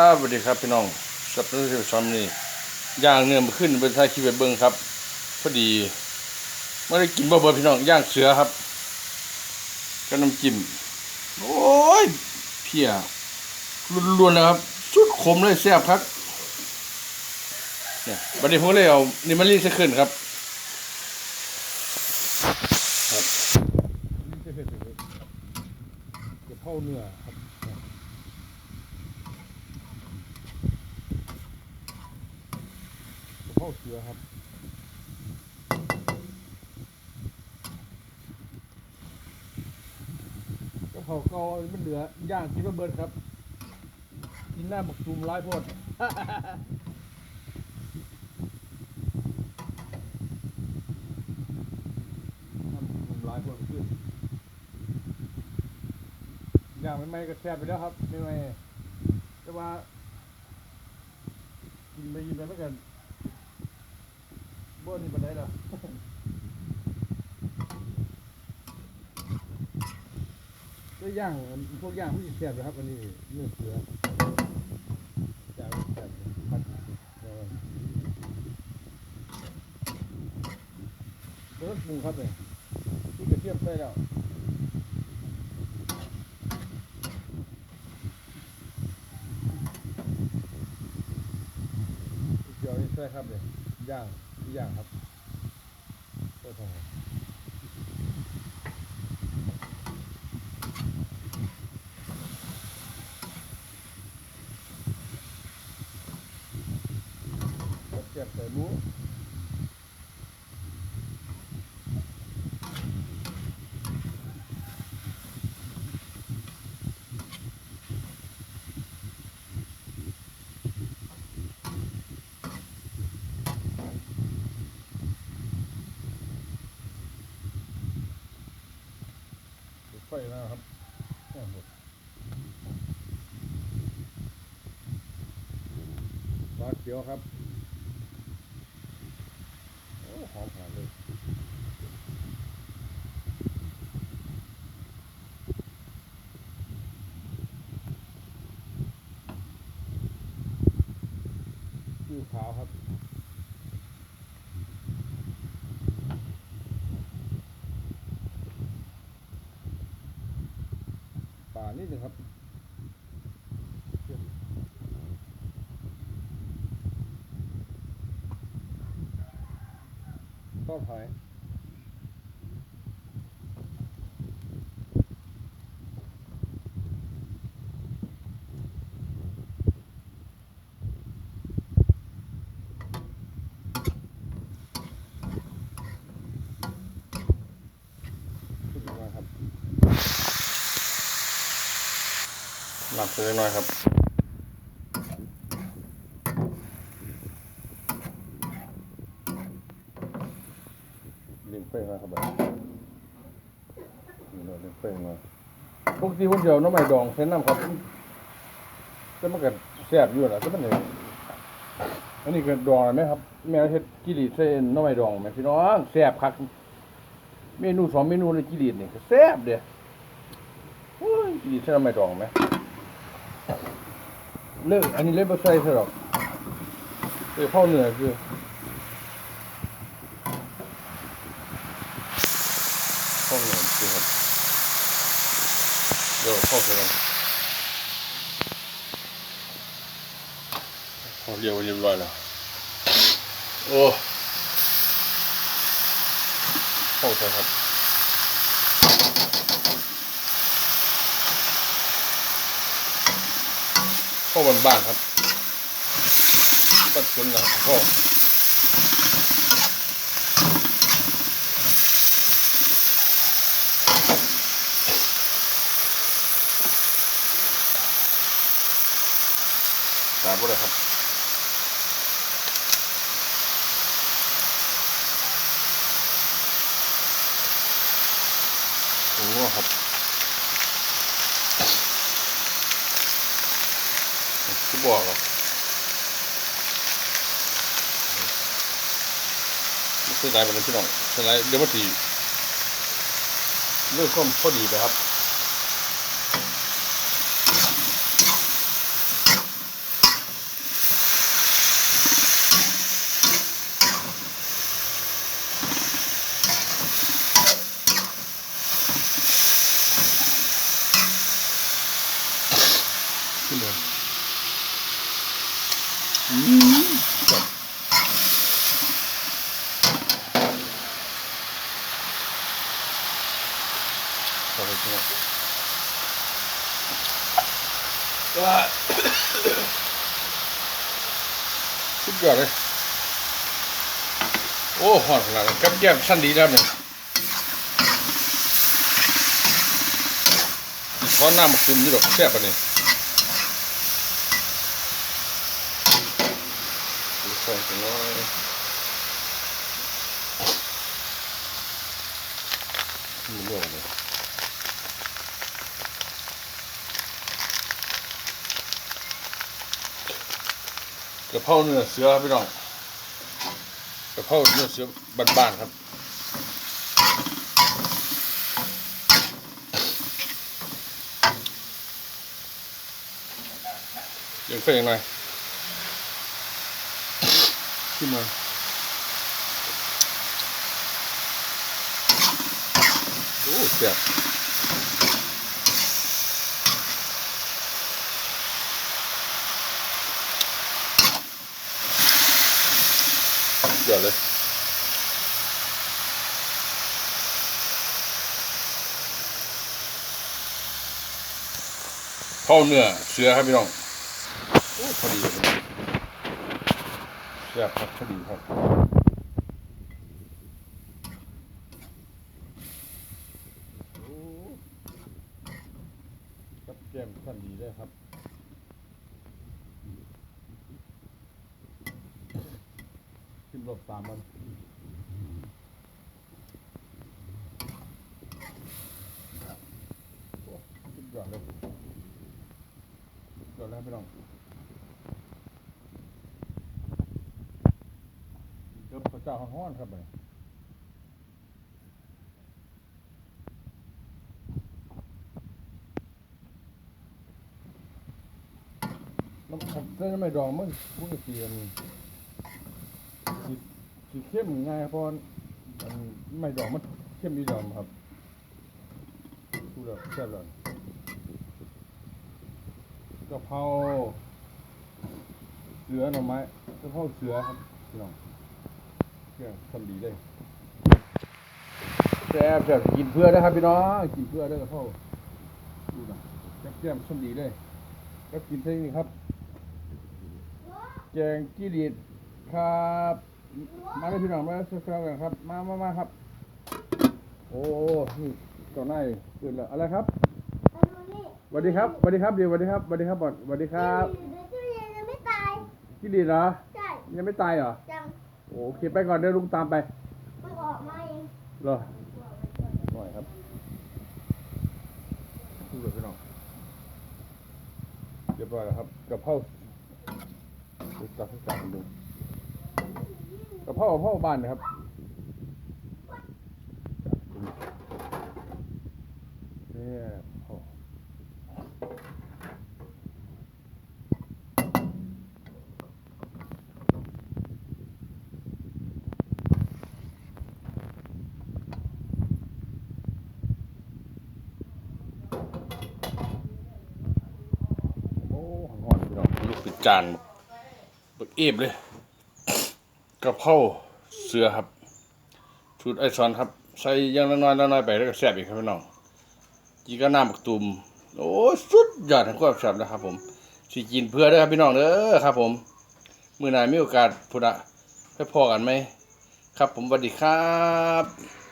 ครับสวัสดีครับพี่น้องสับนื้อชมนี่ย่างเนื้อมาขึ้นเป็นท่าคีไปเบิ้งครับพอดีไม่ได้กินบ่เบ่พี่น้องย่างเสือครับกับน้ำจิ้มโอ้ยเพียล้วนๆนะครับสุดขมเลยแซ่บครับเนี่ยบัดนี้ผมเลยเอานี่มารีใส่ขึ้นครับครับรีใส่ขึ้นกระเพราเนื้อครับ กระเพราเสือครับ กระเพราเก็มันเหลือย่างกินมาเบิดครับ กินหน้าบักตูมร้ายโพดน้ำบักตูมร้ายโพดขึ้นย่างไม่ไม่ก็แซ่บไปแล้วครับไม่ไม่แต่ว่ากินไปกินไปแล้วกัน บ่นี่บันไดล่ะก็ย่างพวกย่างผู้หญิงแซ่บนะครับอันนี้เนื้อเสือย่างแซ่บพัดเออเบิดปรุงครับเลยที่กระเทียมใส่แล้วเดี๋ยวนี้ใส่ครับเลยย่าง อย่างครับโอ้โหเก็บใส่ห มูไฟแล้วครับแค่หมดปลาเขียวครับ โอ้หอมหอมเลยขาวครับานิดหนึ่งครับทอดหอยขึ้นมาครับ หักเลยหน่อยครับเลี้ยงเฟ้งมาครับบนี่เราเลี้ยงเฟ้งมาปกติคนเดียวน้ำใหม่ดองเส้นน้ำครับแต่มันก็แซ่บอยู่แหละแต่มันเนี่ยอันนี้ก็ดองไหมครับ แม่เฮ็ดกิริเส้นน้ำใหม่ดองไหมพี่น้องแซ่บคักเมนูสองเมนูในกิริเนี่ก็แซ่บเด้อกิริเส้นน้ำใหม่ดองไหม เลิกอันนี้เล่นบ่ใส่หรอกเออเข้าเหนื้อคือห้องนอคือครับเดี๋ยวเข้าไปกันพอเรียวเรียบร้อยแล้วโอ้เข้าไปครับ เข้าบ้านบ้านๆครับบ้านชนนะครับพ่อตามเลยครับโอ้ครับ ที่บอกครับไม่ใช่ไรแบบนั้นพี่น้องใช่ไรเดี๋ยวมันสีเรื่องความพอดีไปครับ อืมครับขอบคุณครับ ว้าสุดยอดเลย โอ้หอนขนาดนั้กับแก้มสั้นดีแล้วเนี่ยช้อน้ำมาคุมนี่หรอกแซ่บปะเนี่ยดูใส่กันน้อยมีเรื่องเลยกระเพราเนื้อเสือครับพี่น้องกระเพราเนื้อเสือบ้านๆครับยังเฟ้งหน่อย ขึ้นมาโอ้เสียบเดี๋ยวเลย เข้าเนื้อเสือครับพี่น้องโอ้พอดีเลยแซ่บครับพอดีครับกับแก้มท่านดีเลยครับขึ้นรบสามมันสุดยอดเลยสุดยอดแล้วพี่น้อง เดี๋ยวพระเจ้าห้อนครับเลยน้ำผมได้ไม่ดองมันมันก็เสียนสีสีเข้มง่ายเพราะมันไม่ดองมันเข้มดีดองครับดูแล้วแซ่บเลยกะเพราเสือหน่อไม้กะเพราเสือครับพี่น้อง ทำดีเลยแซ่บแซ่บกินเพื่อได้ครับพี่น้องกินเพื่อได้กับพ่อดูนะแซ่บแซ่บทำดีเลยก็กินเท่านี้ครับ แกงกี้ดีดครับมาเลยพี่น้องมาเซ่บๆกันครับ มามามาครับ โอ้นี่ต่อหน้าอยู่ขึ้นแล้วอะไรครับสวัสดีครับสวัสดีครับเดี๋ยวสวัสดีครับสวัสดีครับบอดสวัสดีครับตู้เย็นยังไม่ตายกี้ดีดเหรอใช่ยังไม่ตายเหรอจัง โอเคไปก่อนเดี๋ยวลุงตามไปมันออกมาเองเหรอหน่อยครับดูเลยพี่น้องเรียบร้อยแล้วครับกระเพราดูจับให้จับดูกระเพรากระเพราบ้านนะครับเนี่ยโอ้โอ้หอนพี่น้องลูกปิด จานบักเอฟเลยกระเพราเสือครับชุดไอซอนครับ ใส่ยังละน้อยละน้อยไปแล้วก็แซ่บอีกครับพี่น้องจีก็น้ำบักตุ่มโอ้สุดยอดทั้งความแซ่บนะครับ ผมสิกินเพื่อเด้ครับพี่น้องเด้อครับ ผมมือหน้ามีโอกาสพุทธะไปพอกันไหมครับ ผมสวัสดีครับ